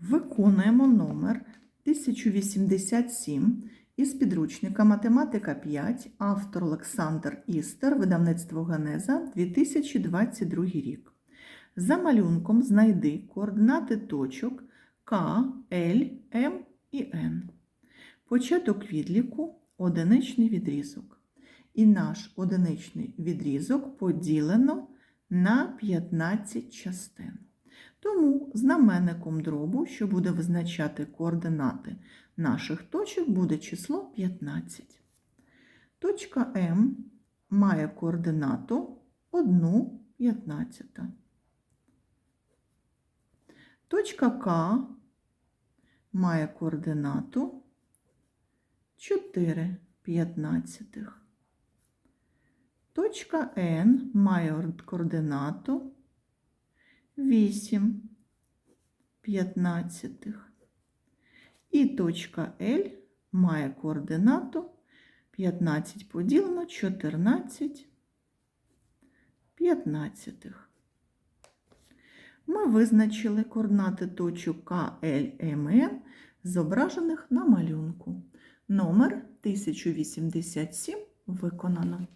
Виконуємо номер 1087 із підручника Математика 5, автор Олександр Істер, видавництво Генеза, 2022 рік. За малюнком знайди координати точок К, Л, М і Н. Початок відліку одиничний відрізок. І наш одиничний відрізок поділено на 15 частин. Тому знаменником дробу, що буде визначати координати наших точок, буде число 15. Точка М має координату 1 15. Точка К має координату 4 п'ятнадцятих. Точка Н має координату 8 п'ятнадцятих. І точка L має координату 15 поділено 14 п'ятнадцятих. Ми визначили координати точок К, Л, М, Н, зображених на малюнку. Номер 1087 виконано.